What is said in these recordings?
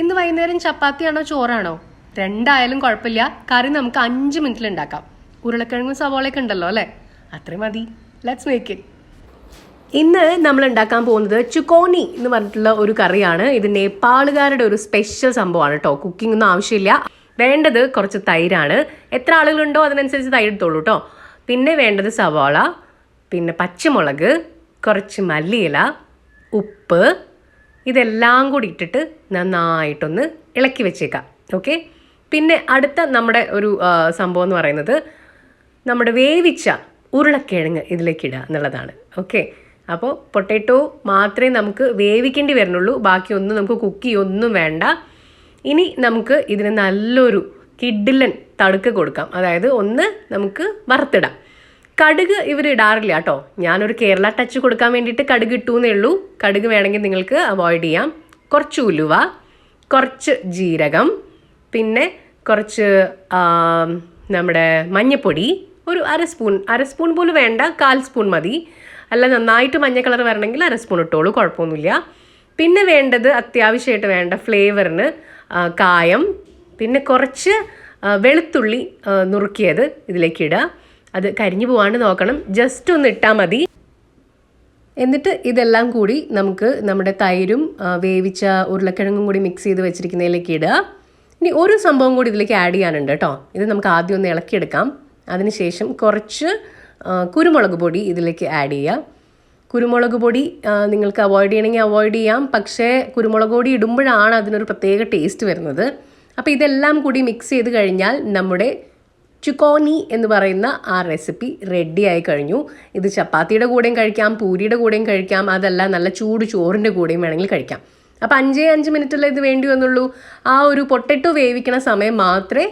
ഇന്ന് വൈകുന്നേരം ചപ്പാത്തിയാണോ ചോറാണോ? രണ്ടായാലും കുഴപ്പമില്ല. കറി നമുക്ക് അഞ്ച് മിനിറ്റിൽ ഉണ്ടാക്കാം. ഉരുളക്കിഴങ്ങും സവോളയൊക്കെ ഉണ്ടല്ലോ അല്ലേ? അത്രയും മതി. ലെറ്റ്സ് മേക്ക് ഇറ്റ് ഇന്ന് നമ്മൾ ഉണ്ടാക്കാൻ പോകുന്നത് ചുക്കോണി എന്ന് പറഞ്ഞിട്ടുള്ള ഒരു കറിയാണ്. ഇത് നേപ്പാളുകാരുടെ ഒരു സ്പെഷ്യൽ സംഭവമാണ് കേട്ടോ കുക്കിംഗ് ഒന്നും ആവശ്യമില്ല. വേണ്ടത് കുറച്ച് തൈരാണ്. എത്ര ആളുകളുണ്ടോ അതിനനുസരിച്ച് തൈര് എടുത്തോളൂ കേട്ടോ പിന്നെ വേണ്ടത് സവാള പിന്നെ പച്ചമുളക് കുറച്ച് മല്ലിയില ഉപ്പ് ഇതെല്ലാം കൂടി ഇട്ടിട്ട് നന്നായിട്ടൊന്ന് ഇളക്കി വെച്ചേക്കാം. ഓക്കെ പിന്നെ അടുത്ത നമ്മുടെ ഒരു സംഭവം എന്ന് പറയുന്നത് നമ്മുടെ വേവിച്ച ഉരുളക്കിഴങ്ങ് ഇതിലേക്ക് ഇടുക എന്നുള്ളതാണ്. ഓക്കെ അപ്പോൾ പൊട്ടാറ്റോ മാത്രമേ നമുക്ക് വേവിക്കേണ്ടി വരുന്നുള്ളൂ. ബാക്കിയൊന്നും നമുക്ക് കുക്ക് ചെയ്യൊന്നും വേണ്ട. ഇനി നമുക്ക് ഇതിന് നല്ലൊരു കിഡിലൻ തടുക്ക് കൊടുക്കാം. അതായത് ഒന്ന് നമുക്ക് വറുത്തിടാം. കടുക് ഇവർ ഇടാറില്ല കേട്ടോ. ഞാനൊരു കേരള ടച്ച് കൊടുക്കാൻ വേണ്ടിയിട്ട് കടുക് ഇട്ടു എന്നേ ഉള്ളൂ. കടുക് വേണമെങ്കിൽ നിങ്ങൾക്ക് അവോയ്ഡ് ചെയ്യാം. കുറച്ച് ഉലുവ കുറച്ച് ജീരകം പിന്നെ കുറച്ച് നമ്മുടെ മഞ്ഞപ്പൊടി ഒരു അര സ്പൂൺ അര സ്പൂൺ പോലും വേണ്ട കാൽ സ്പൂൺ മതി. അല്ല നന്നായിട്ട് മഞ്ഞ കളർ വരണമെങ്കിൽ അര സ്പൂൺ ഇട്ടോളൂ കുഴപ്പമൊന്നുമില്ല. പിന്നെ വേണ്ടത് അത്യാവശ്യമായിട്ട് വേണ്ട ഫ്ലേവറിന് കായം പിന്നെ കുറച്ച് വെളുത്തുള്ളി നുറുക്കിയത് ഇതിലേക്ക് ഇടുക. അത് കരിഞ്ഞു പോവാണ്ട് നോക്കണം. ജസ്റ്റ് ഒന്ന് ഇട്ടാൽ മതി. എന്നിട്ട് ഇതെല്ലാം കൂടി നമുക്ക് നമ്മുടെ തൈരും വേവിച്ച ഉരുളക്കിഴങ്ങും കൂടി മിക്സ് ചെയ്ത് വെച്ചിരിക്കുന്നതിലേക്ക് ഇടുക. ഇനി ഒരു സംഭവം കൂടി ഇതിലേക്ക് ആഡ് ചെയ്യാനുണ്ട് കേട്ടോ. ഇത് നമുക്ക് ആദ്യം ഒന്ന് ഇളക്കിയെടുക്കാം. അതിനുശേഷം കുറച്ച് കുരുമുളക് പൊടി ഇതിലേക്ക് ആഡ് ചെയ്യുക കുരുമുളക് പൊടി നിങ്ങൾക്ക് അവോയ്ഡ് ചെയ്യണമെങ്കിൽ അവോയ്ഡ് ചെയ്യാം. പക്ഷേ കുരുമുളക് പൊടി ഇടുമ്പോഴാണ് അതിനൊരു പ്രത്യേക ടേസ്റ്റ് വരുന്നത്. അപ്പോൾ ഇതെല്ലാം കൂടി മിക്സ് ചെയ്ത് കഴിഞ്ഞാൽ നമ്മുടെ ചുക്കോനി എന്ന് പറയുന്ന ആ റെസിപ്പി റെഡി ആയി കഴിഞ്ഞു. ഇത് ചപ്പാത്തിയുടെ കൂടെയും കഴിക്കാം പൂരിയുടെ കൂടെയും കഴിക്കാം അതല്ല നല്ല ചൂട് ചോറിന്റെ കൂടെയും വേണമെങ്കിൽ കഴിക്കാം. അപ്പോൾ അഞ്ചേ അഞ്ച് മിനിറ്റല്ലേ ഇത് വേണ്ടി വന്നുള്ളൂ. ആ ഒരു പൊട്ടറ്റോ വേവിക്കണ സമയം മാത്രമേ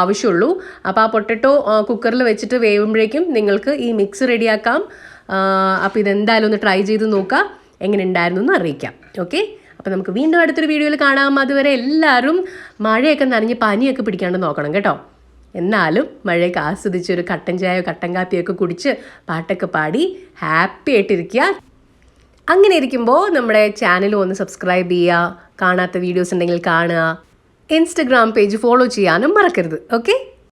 ആവശ്യമുള്ളൂ. അപ്പോൾ ആ പൊട്ടറ്റോ കുക്കറിൽ വെച്ചിട്ട് വേവുമ്പോഴേക്കും നിങ്ങൾക്ക് ഈ മിക്സ് റെഡിയാക്കാം അപ്പോൾ ഇതെന്തായാലും ഒന്ന് ട്രൈ ചെയ്ത് നോക്കുക. എങ്ങനെ ഉണ്ടായിരുന്നു എന്ന് അറിയിക്കാം. ഓക്കെ അപ്പോൾ നമുക്ക് വീണ്ടും അടുത്തൊരു വീഡിയോയിൽ കാണാം. അതുവരെ എല്ലാവരും മഴയൊക്കെ നനഞ്ഞ് പനിയൊക്കെ പിടിക്കാണ്ട് നോക്കണം കേട്ടോ. എന്നാലും മഴയൊക്കെ ആസ്വദിച്ച് ഒരു കട്ടൻ ചായയോ കട്ടൻ കാപ്പിയൊക്കെ കുടിച്ച് പാട്ടൊക്കെ പാടി ഹാപ്പി ആയിട്ടിരിക്കുക. അങ്ങനെ ഇരിക്കുമ്പോൾ നമ്മുടെ ചാനൽ ഒന്ന് സബ്സ്ക്രൈബ് ചെയ്യുക കാണാത്ത വീഡിയോസ് ഉണ്ടെങ്കിൽ കാണുക. ഇൻസ്റ്റഗ്രാം പേജ് ഫോളോ ചെയ്യാനും മറക്കരുത്. ഓക്കെ